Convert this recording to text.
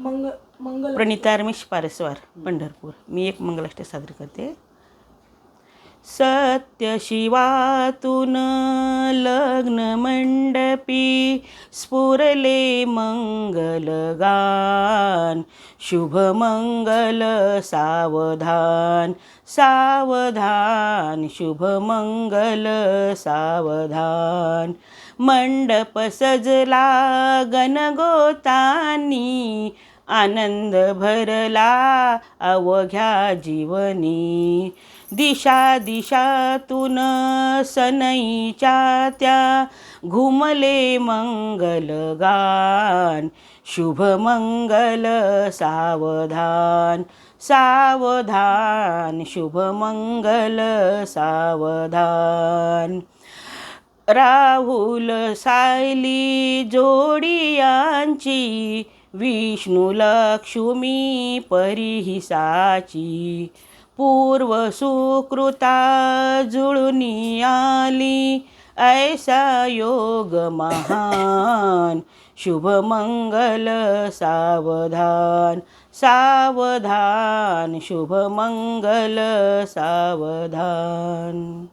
मंग मंगल प्रणिता रमेश पारस्वार पंढरपूर. मी एक मंगलाष्ट सादर करते. सत्य शिवातून लग्न मंडपी स्फुरले मंगलगान शुभमंगल सावधान सावधान. शुभमंगल सावधान. मंडप सजला गणगोतानी आनंद भरला अवघ्या जीवनी. दिशा दिशातून सनईच्या त्या घुमले मंगलगान शुभमंगल सावधान सावधान. शुभमंगल सावधान. राहुल सायली जोडियांची विष्णू लक्ष्मी परिहिसाची. पूर्व सुकृता जुळूनी आली ऐसा योग महान. शुभमंगल सावधान सावधान. शुभमंगल सावधान.